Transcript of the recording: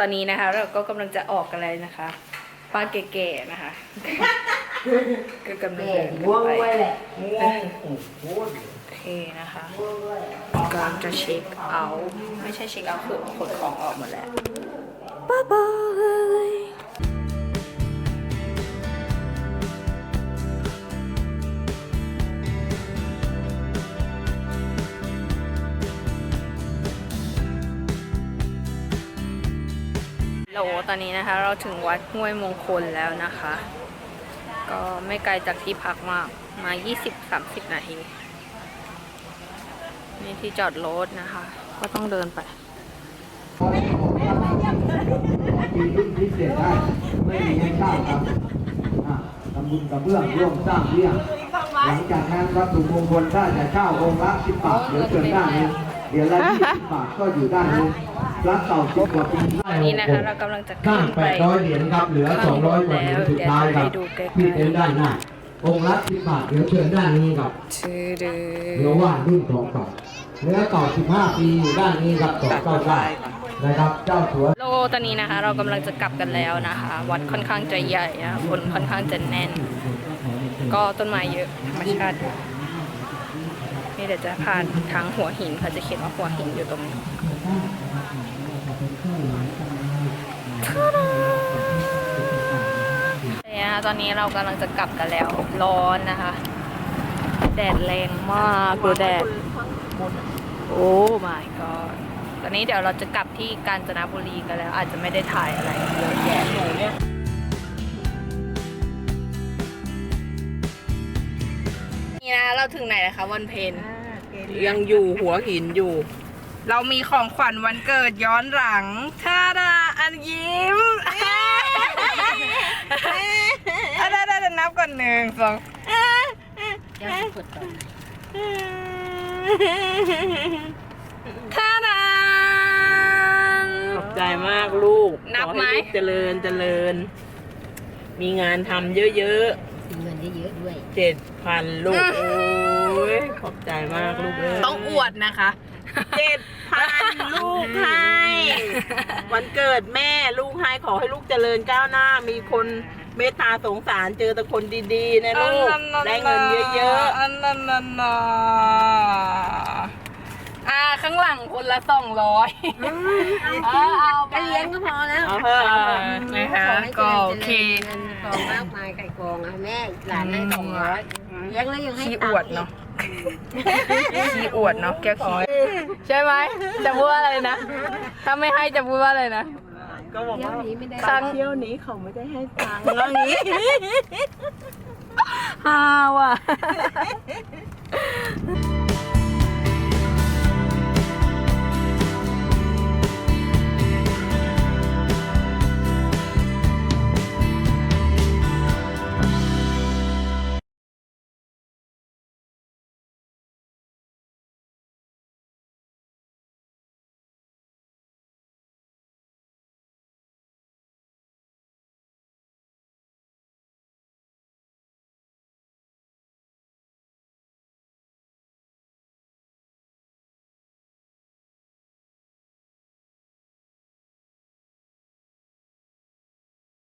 ตอนนี้นะคะ เราก็กำลังจะออกกันแล้วนะคะป้าเก๋ๆนะคะ ก็กำลังแม่เดินง่วงไปไว้แหละง่วงโอ้โหโอเคนะคะง่วงไว้กำลังจะเช็คเอาท์ไม่ใช่เช็คเอาท์คือขนของออกหมดแล้วบ๊ายบาย โหลตอนนี้นะคะ เราถึงวัดห้วยมงคลแล้วนะคะ ก็ไม่ไกลจากที่พักมากมา 20-30 นาที นี่ที่จอดรถนะคะ ก็ต้องเดินไปปีรุ่นพิเศษได้ไม่มีให้เช่าครับทำบุญกระเบื้องร่วมสร้างเรื่องหลังจากนั้นวัตถุมงคลถ้าจะเช่าองค์ละสิบบาทเดี๋ยวเชิญด้านนี้เดี๋ยวละยี่สิบบาทก็อยู่ด้านนี้ ระเก่าสิบกว่าปีตอนนี้นะคะเรากำลังจะสร้าขึ้งนแปไปดร้อยเหรียญครับ เหลือสองร้อยกว่าเหรียญสุดท้ายครับที่เต็นท์ด้านหน้า องค์ละสิบบาทเดี๋ยวเชิญด้านนี้ครับชื่อดืเนื้อว่านรุ่นสองฝั่งเนื้อเก่า15ปีอยู่ด้านนี้ครับสองเก้าเก้านะครับ เจ้าสัวโลตอนนี้นะคะ เรากำลังจะกลับกันแล้วนะคะ วัดค่อนข้างจะใหญ่นะคนค่อนข้างจะแน่น ก็ต้นไม้เยอะธรรมชาติด้วยนี่เดี๋ยวจะผ่านทางหัวหินเขาจะเขียนว่าหัวหินอยู่ตรงนี้ นี่ยนะคะ ตอนนี้เรากำลังจะกลับกันแล้วร้อนนะคะ แดดแรงมากดูแดด โอ้ my god ตอนนี้เดี๋ยวเราจะกลับที่กาญจนบุรีกันแล้ว อาจจะไม่ได้ถ่ายอะไรเยอะแยะนี่นะเราถึงไหนแล้วคะวันเพนยังอยู่หัวหินอยู่ เรามีของขวัญวันเกิดย้อนหลังท่าดาอันยิ้มอั นนั้นอันนั้นนับก่อนหนึ่งสองแก้วสุดต่อท่าดา ขอบใจมากลูกนับขอไหม ให้ลูกเจริญเจริญ มีงานทำเยอะมีเงินเยอะๆด้วย ๆเจ็ดพันลูก โอ้ยขอบใจมากลูกเอ้ยต้องอวดนะคะ เจ็ดพันลูกให้ วันเกิดแม่ลูกให้ขอให้ลูกเจริญก้าวหน้า มีคน เมตตาสงสารเจอแต่คนดีๆนะลูกได้เงินเยอะอันนั้นน่ะนะอ่าข้างหลังคนละสองร้อยเอาเอาไปก็เลี้ยงก็พอแล้วๆเอาเถอะอ่าเอาเถอะนะคะขอให้ก็เจริญโอเคเงินทองมากมายไก่กองอะแม่หลานให้สองร้อยเลี้ยงแล้วยังให้ขี้อตังวดค์อีกเนาะขี้อวดเนาะแก้วขี้ใช่ไหมจะพูดว่าอะไรนะ ถ้าไม่ให้จะพูดว่าอะไรนะ ก็บอกเที่ยวว่านี้ไม่ได้ตังเที่ยวนี้เขาไม่ได้ให้ตังค์แล้วนี้ฮาว่ะ